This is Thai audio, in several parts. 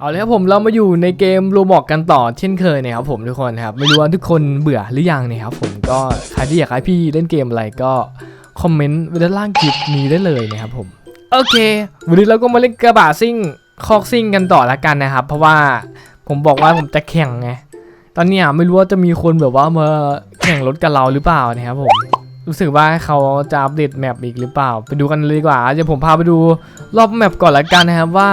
เอาเลยครับผมเรามาอยู่ในเกมโรบอกกันต่อเช่นเคยนะครับผมทุกคนครับไม่รู้ว่าทุกคนเบื่อหรือยังนะครับผมก็ใครที่อยากให้พี่เล่นเกมอะไรก็คอมเมนต์ไว้ด้านล่างคลิปนี้ได้เลยนะครับผมโอเค วันนี้เราก็มาเล่นกระบะซิ่งคอกซิ่งกันต่อละกันนะครับ เพราะว่าผมบอกว่าผมจะแข่งไงตอนนี้ไม่รู้ว่าจะมีคนแบบว่ามาแข่งรถกับเราหรือเปล่านะครับผมรู้สึกว่าเขาจะอัปเดตแมปอีกหรือเปล่า ไปดูกันเลยดีกว่าเดี๋ยวผมพาไปดูรอบแมปก่อนละกันนะครับว่า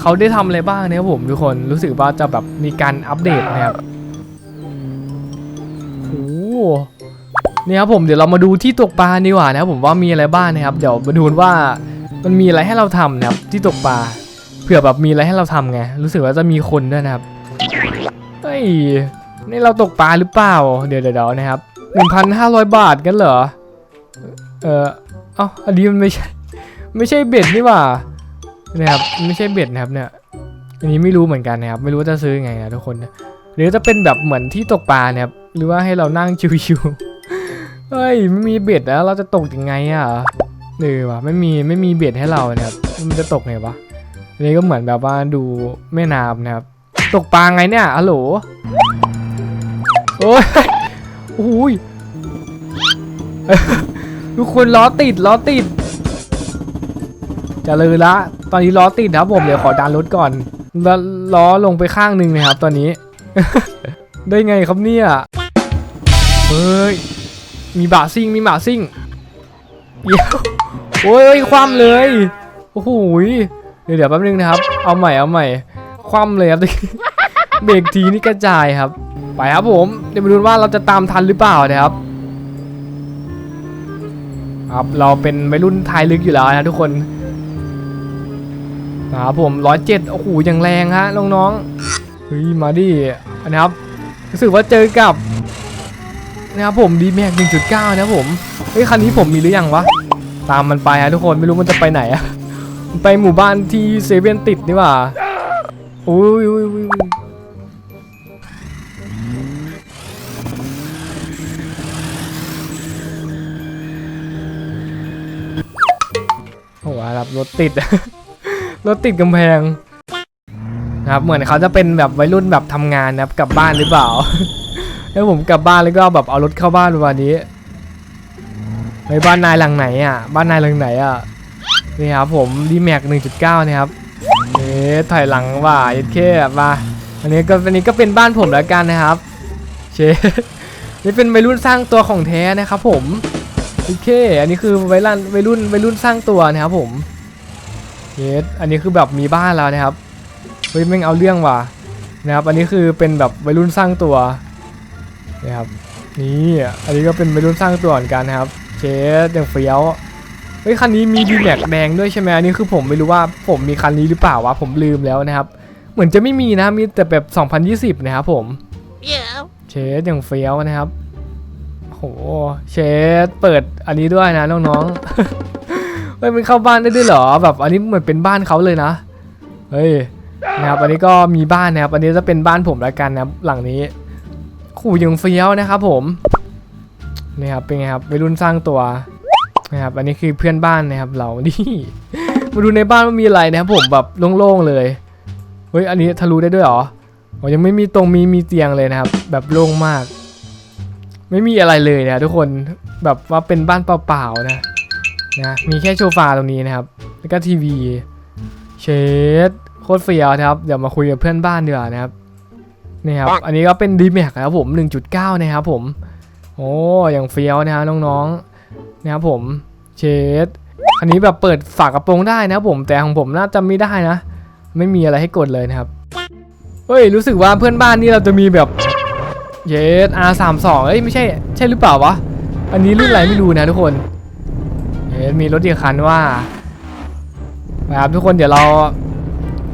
เขาได้ทำอะไรบ้างนะครับผมทุกคนรู้สึกว่าจะแบบมีการอัปเดตนะครับโอ้โหเนี่ยครับผมเดี๋ยวเรามาดูที่ตกปลาดีกว่านะครับผมว่ามีอะไรบ้างนะครับ เดี๋ยวมาดูว่ามันมีอะไรให้เราทำนะครับที่ตกปลาเผื่อแบบมีอะไรให้เราทำไงรู้สึกว่าจะมีคนด้วยนะครับเฮ้ยนี่เราตกปลาหรือเปล่า เดี๋ยวเดี๋ยวเดี๋ยวนะครับ1,500 บาทกันเหรอ เออเอ้าอันนี้มันไม่ใช่ ไม่ใช่เบ็ดนี่หว่า นะครับไม่ใช่เบ็ดนะครับเนี่ยอันนี้ไม่รู้เหมือนกันนะครับ ไม่รู้ว่าจะซื้อยังไงนะทุกคนนะหรือจะเป็นแบบเหมือนที่ตกปลาเนะครับหรือว่าให้เรานั่งชิวๆเฮ้ยไม่มีเบ็ดแล้วเราจะตกยังไงอะเออวะไม่มีไม่มีเบ็ดให้เรานะครับมันจะตกไงวะอันนี้ก็เหมือนแบบว่าดูแม่น้ำนะครับ ตกปลาไงเนี่ยฮัลโหลโอ้ยโอ้ยทุกคนล้อติดล้อติดจะเลยละ ตอนนี้ล้อติดครับผมเดี๋ยวขอดันรถก่อนแล้วล้อลงไปข้างหนึ่งนะครับ ตอนนี้ ได้ไงครับเนี่ยเฮ้ยมีบาซิ่งมีบาซิ่งเดี๋ยวโอ้ยคว่ำเลยโอ้โหยเดี๋ยวเดี๋ยวแป๊บนึงนะครับ เอาใหม่เอาใหม่ คว่ำเลยครับเบรกทีนี่กระจายครับ ไปครับผม เดี๋ยวมาดูว่าเราจะตามทันหรือเปล่านะครับครับ เราเป็นวัยรุ่นไทยลึกอยู่แล้วนะทุกคน นะครับผมร้อยเจ็ดโอ้โหยังแรงฮะน้องๆเฮ้ยมาดินะครับรู้สึกว่าเจอกับนะครับผมดีแม็กหนึ่งจุดเก้านะผมเฮ้ยคันนี้ผมมีหรือยังวะตามมันไปฮะทุกคนไม่รู้มันจะไปไหนอะไปหมู่บ้านที่เซเว่นติดนี่ว่าอุ้ยอุ้ยอุ้ยอุ้ยโอ้โหรับรถติด รถติดกำแพงนะครับเหมือนเขาจะเป็นแบบวัยรุ่นแบบทำงานนะครับกลับบ้านหรือเปล่าแล้วผมกลับบ้านแล้วก็แบบเอารถเข้าบ้านประมาณนี้ไปบ้านนายหลังไหนอะบ้านนายหลังไหนอะนี่ครับผมดีแม็กหนึ่งจุดเก้านะครับเอ๊ะถอยหลังว่าเอ็ดเคมาอันนี้ก็อันนี้ก็เป็นบ้านผมแล้วกันนะครับเชนี่เป็นวัยรุ่นสร้างตัวของแท้นะครับผมโอเค อันนี้คือวัยรุ่นวัยรุ่นวัยรุ่นสร้างตัวนะครับผม เยสอันนี้คือแบบมีบ้านแล้วนะครับ เฮ้ยแม่งเอาเรื่องว่ะนะครับ อันนี้คือเป็นแบบวัยรุ่นสร้างตัวนะครับ นี่ อันนี้ก็เป็นวัยรุ่นสร้างตัวเหมือนกันนะครับเชสอย่างเฟี้ยว เฮ้ยคันนี้มีดีแม็กแดงด้วยใช่ไหมอันนี้คือผมไม่รู้ว่าผมมีคันนี้หรือเปล่าวะ ผมลืมแล้วนะครับ เหมือนจะไม่มีนะ มีแต่แบบ 2020 นะครับผม Yeah. เชสอย่างเฟี้ยวนะครับโหเชสเปิดอันนี้ด้วยนะน้องๆ เฮ้ยมันเข้าบ้านได้ด้วยเหรอแบบอันนี้เหมือนเป็นบ้านเขาเลยนะเฮ้ยนะครับอันนี้ก็มีบ้านนะครับอันนี้จะเป็นบ้านผมล้วกันนะครับหลังนี้ขู่ยังเฟี้ยวนะครับผมนี่ครับเป็นไงครับวัยรุ่นสร้างตัวนะครับอันนี้คือเพื่อนบ้านนะครับเรานี่มาดูในบ้านว่ามีอะไรนะครับผมแบบโล่งๆเลยเฮ้ยอันนี้ทะลุได้ด้วยเหรออยังไม่มีตรงมีมีเตียงเลยนะครับ แบบโล่งมาก ไม่มีอะไรเลยนะทุกคนแบบว่าเป็นบ้านเปล่าๆนะ นะมีแค่โซฟาตรงนี้นะครับ แล้วก็ทีวีเชดโคตรเฟี้ยวนะครับ เดี๋ยวมาคุยกับเพื่อนบ้านดีกว่านะครับนี่ครับอันนี้ก็เป็นดีแม็กนะครับผม 1.9 นะครับผม โอ้อย่างเฟี้ยวนะฮะน้องๆนะครับผมเชดอันนี้แบบเปิดฝากระโปรงได้นะครับผมแต่ของผมน่าจะไม่ได้นะ ไม่มีอะไรให้กดเลยนะครับเฮ้ยรู้สึกว่าเพื่อนบ้านนี่เราจะมีแบบเยส R32 เอ้ยไม่ใช่ใช่หรือเปล่าวะอันนี้รุ่นอะไรไม่รู้นะทุกคนเยส มีรถอีกคันว่านะครับทุกคนเดี๋ยวเรา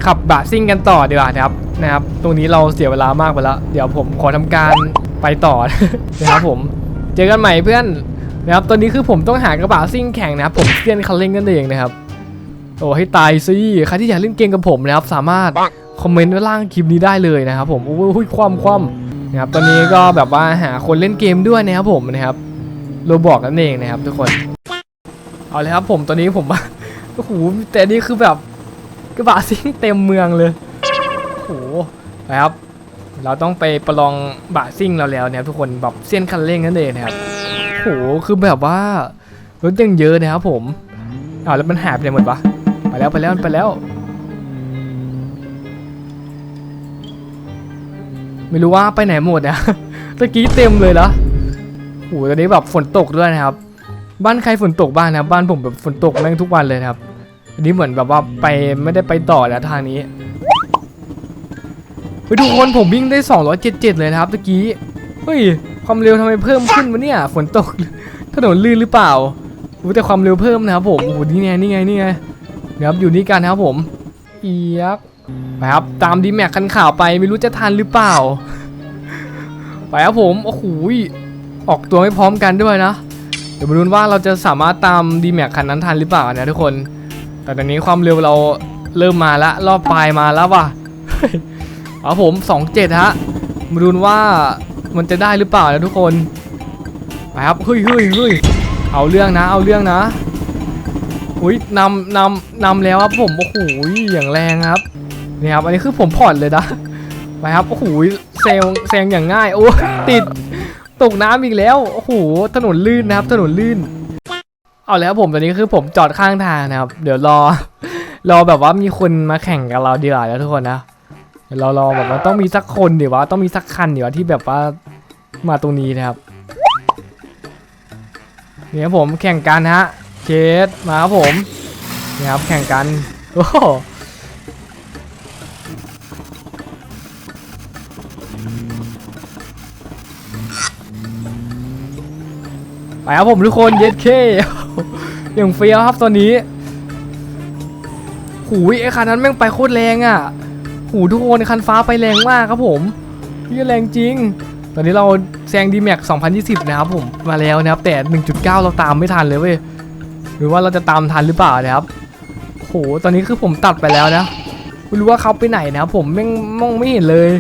ขับบะซิ่งกันต่อดีกว่านะครับนะครับ ตรงนี้เราเสียเวลามากไปแล้ว เดี๋ยวผมขอทำการไปต่อนะครับผมเจอกันใหม่เพื่อนนะครับตอนนี้คือผมต้องหากระบะซิ่งแข่งนะครับ ผมเซียนคันเร่งกันเองนะครับโอ้ให้ตายสิใครที่อยากเล่นเกมกับผมนะครับ สามารถคอมเมนต์ไว้ล่างคลิปนี้ได้เลยนะครับผมโอ้ยคว่ำคว่ำนะครับตอนนี้ก็แบบว่าหาคนเล่นเกมด้วยนะครับผมนะครับโรบอกนั่นเองนะครับทุกคน เอาเลยครับผมตอนนี้ผมโอ้โหแต่นี่คือแบบกระบะซิ่งเต็มเมืองเลยโอ้โหไปครับ เราต้องไปประลองบะซิ่งเราแล้วเนี่ยทุกคนแบบเส้นคันเร่งนั่นเองนะครับโอ้โหคือแบบว่ารถยังเยอะนะครับผมอ้าวแล้วมันหายไปไหนหมดวะไปแล้วไปแล้วไปแล้ว ไม่รู้ว่าไปไหนหมดนะตะกี้เต็มเลยละโหตอนนี้แบบฝนตกด้วยนะครับ บ้านใครฝนตกบ้างนะบ้านผมแบบฝนตกแม่งทุกวันเลยครับอันนี้เหมือนแบบว่าไปไม่ได้ไปต่อแล้วทางนี้เฮ้ยทุกคนผมวิ่งได้ 277 เลยนะครับตะกี้เฮ้ยความเร็วทำไมเพิ่มขึ้นวะเนี่ยฝนตกถนนลื่นหรือเปล่าโอ้แต่ความเร็วเพิ่มนะครับผมโอ้โหนี่ไงนี่ไงนี่ไงเดี๋ยวครับอยู่นี่กันนะครับผมเอียกไปครับตามดีแม็กคันข่าวไปไม่รู้จะทันหรือเปล่า ไปครับผมโอ้โหออกตัวไม่พร้อมกันด้วยนะ เดี๋ยวมาดูว่าเราจะสามารถตามดีแม็กคันนั้นทันหรือเปล่านะทุกคน แต่ตอนนี้ความเร็วเราเริ่มมาละรอบปลายมาแล้วว่ะเฮ้ยเอาผม 27 ฮะ มาดูว่ามันจะได้หรือเปล่านะทุกคนไปครับเฮ้ยเฮ้ยเฮ้ยเอาเรื่องนะ เอาเรื่องนะอุ้ยนำนำนำแล้วครับผมโอ้โหอย่างแรงครับนี่ครับอันนี้คือผมผ่อนเลยนะไปครับโอ้โหแซงแซงอย่างง่ายโอ้ติด ตกน้ำอีกแล้ว โอ้โห ถนนลื่นนะครับ ถนนลื่น เอาแล้วผมตอนนี้คือผมจอดข้างทางนะครับ เดี๋ยวรอ รอแบบว่ามีคนมาแข่งกับเราดีกว่าแล้วทุกคนนะเดี๋ยวรารอแบบว่าต้องมีสักคนเดี๋ยวว่าต้องมีสักคันเดี๋ยวที่แบบว่ามาตรงนี้นะครับเนี่ครับผมแข่งกันฮะเคสมาครับผมนี่ครับแข่งกัน โอ้ ไปครับผมทุกคนเย็ดเคอย่างเฟี้ยวครับตอนนี้หูยไอ้คันนั้นแม่งไปโคตรแรงอะหูทุกคนคันฟ้าไปแรงมากครับผมนี่แรงจริง ตอนนี้เราแซงดีแม็ก2020 นะครับผมมาแล้วนะครับ แต่ 1.9 เราตามไม่ทันเลยเว้ยหรือว่าเราจะตามทันหรือเปล่านะครับโหตอนนี้คือผมตัดไปแล้วนะไม่รู้ว่าเขาไปไหนนะครับผมแม่งมองไม่เห็นเลย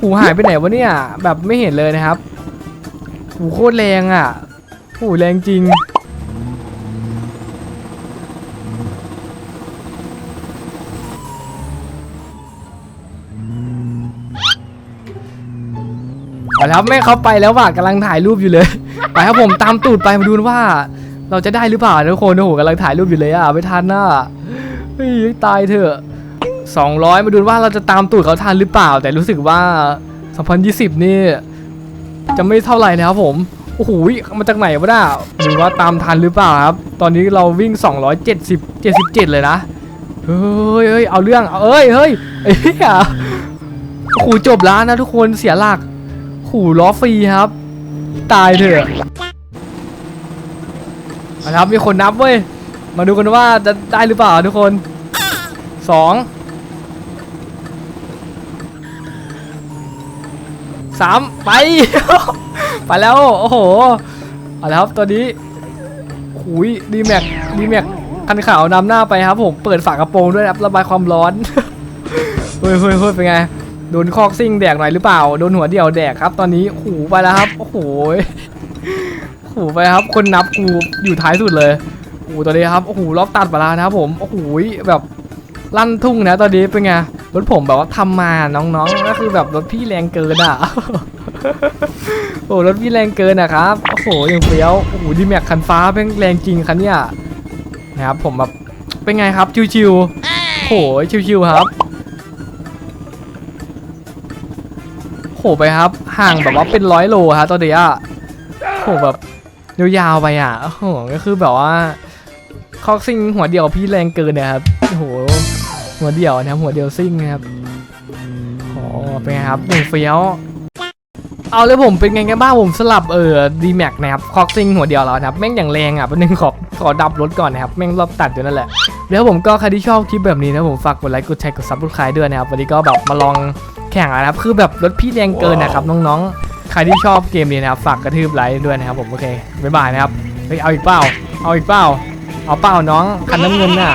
หูหายไปไหนวะเนี่ยแบบไม่เห็นเลยนะครับหูโคตรแรงอะ หูแรงจริง ไปแล้วแม่เขาไปแล้วว่ะกำลังถ่ายรูปอยู่เลย ไปครับผมตามตูดไปมาดูว่า เราจะได้หรือเปล่าทุกคนโอ้โหกำลังถ่ายรูปอยู่เลยอะไม่ทันน่ะเฮ้ยตายเถอะ200 มาดูว่าเราจะตามตูดเขาทันหรือเปล่า แต่รู้สึกว่า 2020 นี่ จะไม่เท่าไหร่นะครับผม โอ้โหมาจากไหนวะน่ะดูว่าตามทันหรือเปล่าครับ ตอนนี้เราวิ่ง 270 77 เลยนะ เฮ้ยเฮ้ยเอาเรื่อง เอ้ยเฮ้ยเอ้ยโอ้โหจบแล้วนะทุกคนเสียหลัก ขู่ล้อฟรีครับ ตายเถอะมาครับมีคนนับเว้ย มาดูกันว่าจะได้หรือเปล่าทุกคนสอง สามไป ไปแล้ว โอ้โหเอาละครับตอนนี้หุยดีแม็กดีแม็กคันขาวนำหน้าไปครับผมเปิดฝากระโปรงด้วยครับระบายความร้อนเฮ้ยเฮ้ยเฮ้ยเป็นไงโดนคอกซิ่งแดกหน่อยหรือเปล่าโดนหัวเดี่ยวแดกครับ ตอนนี้หูไปแล้วครับโอ้โหหูไปครับ คนนับกูอยู่ท้ายสุดเลยโอ้โหตอนนี้ครับโอ้โหรอบตัดมาแล้วนะครับผมโอ้โหแบบลั่นทุ่งนะตอนนี้เป็นไง รถผมแบบว่าทำมาน้องๆก็คือแบบรถพี่แรงเกินอะโอ้โหรถพี่แรงเกินนะครับโอ้โหอยังเฟี้ยวโอ้โหดีแม็กคันฟ้าเป็นแรงจริงคันเนี้ยนะครับผมแบบเป็นไงครับชิวๆโอ้โหชิวๆครับโหไปครับ ห่างแบบว่าเป็นร้อยโลครับตอนนี้อะโหแบบยาวๆไปอะโอ้โหก็คือแบบว่าคอกซิงหัวเดียวพี่แรงเกินนะครับโอ้โห หัวเดี่ยวนะครับหัวเดียวซิ่งนะครับโอ้เป็นไงครับหนึ่งเฟี้ยว เอาเลยผมเป็นไงกันบ้างผมสลับเออดีแม็กนะครับคอกซิ่งหัวเดียวแล้วนะครับแม่งอย่างแรงอะเป็นหนึ่งขอขอดับรถก่อนนะครับแม่งรอบตัดอยู่นั่นแหละแล้วผมก็ใครที่ชอบคลิปแบบนี้นะผมฝากกดไลค์กดแชร์กดซับสไครต์ด้วยนะครับวันนี้ก็แบบมาลองแข่งนะครับคือแบบรถพี่แรงเกินนะครับน้องๆ ใครที่ชอบเกมนี้นะครับฝากกระทืบไลค์ด้วยนะครับผมโอเคบ๊ายบายนะครับเฮ้ยเอาอีกเปล่าเอาอีกเปล่าเอาเปล่าน้องคันน้ำเงินน่ะ